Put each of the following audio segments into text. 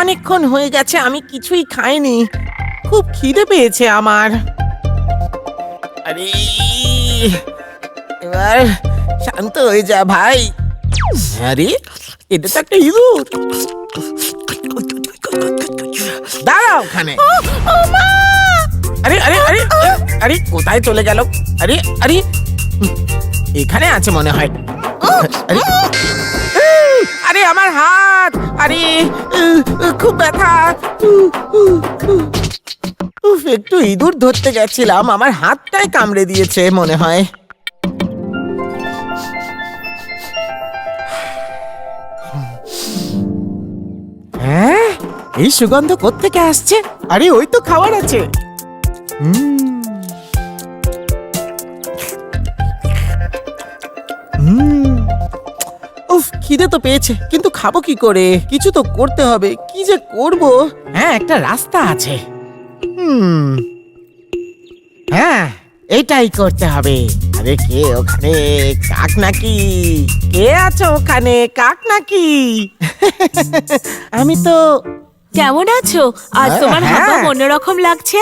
অনেকক্ষণ হয়ে গেছে আমি কিছুই খাইনি। খুব খিদে পেয়েছে আমার। আরে এবার শান্ত হয়ে যা ভাই। আরে এটা তো একটা ইঁদুর। দাঁড়া ওখানে। আরে আরে আরে আরে কোথায় চলে গেল? আরে আরে এখানে আছে মনে হয়। আরে আরে আমার হাত। আরে খুব ব্যথা। উফ, একটু ইঁদুর ধরতে গেছিলাম, আমার হাতটাই কামড়ে দিয়েছে মনে হয়। হ্যাঁ এই সুগন্ধ কোত্থেকে আসছে? আরে, ওই তো খাবার আছে। হুম। হুম। খিদে তো পেয়েছে কিন্তু খাব কি করে? কিছু তো করতে হবে কি যে করব? হ্যাঁ একটা রাস্তা আছে। হুম। হ্যাঁ এটাই করতে হবে। আরে কে ওখানে? কাক নাকি? কে আছে ওখানে? কাক নাকি? আমি তো কেমন আছো? আজ হ্যাঁ, তোমার হ্যাঁ। হাবা অন্যরকম লাগছে?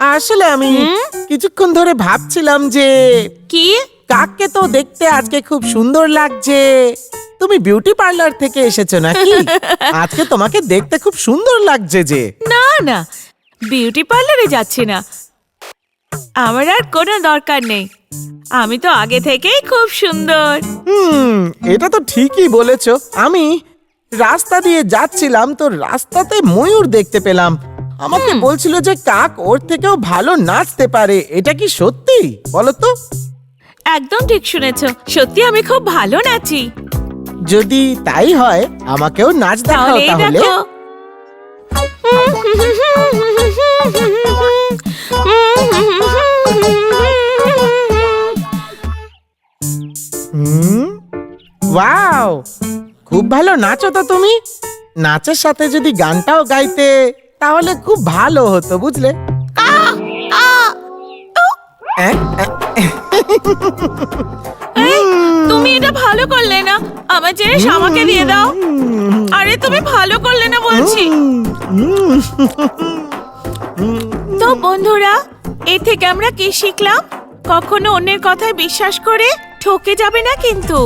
আসলে আমি কিছুক্ষণ ধরে ভাবছিলাম যে কি? কাককে তো দেখতে আজকে খুব সুন্দর লাগছে। তুমি বিউটি পার্লার থেকে এসেছ নাকি? আজকে তোমাকে দেখতে খুব সুন্দর লাগছে যে। না না বিউটি পার্লারে যাচ্ছি না। আমার আর কোনো দরকার নেই। আমি তো আগে থেকেই খুব সুন্দর। হুম এটা তো ঠিকই বলেছ। আমি রাস্তা দিয়ে যাচ্ছিলাম তো রাস্তাতে ময়ূর দেখতে পেলাম। আমাকে বলছিল যে কাক ওর থেকেও ভালো নাচতে পারে। এটা কি সত্যি? বলো তো। একদম ঠিক শুনেছো। সত্যি আমি খুব ভালো নাচি। যদি তাই হয় আমাকেও নাচ দেখাও তাহলে তাহলে। দেখো। হুম? ওয়াও! খুব ভালো নাচো তো তুমি। নাচের সাথে যদি গানটাও গাইতে তাহলে খুব ভালো হতো বুঝলে? ভালো করলে না, আমার জিনিস আমাকে দিয়ে দাও। আরে, তুমি ভালো করলে না বলছি। তো বন্ধুরা, এ থেকে আমরা কি শিখলাম? কখনো অন্যের কথায় বিশ্বাস করে ঠকে যাবে না কিন্তু।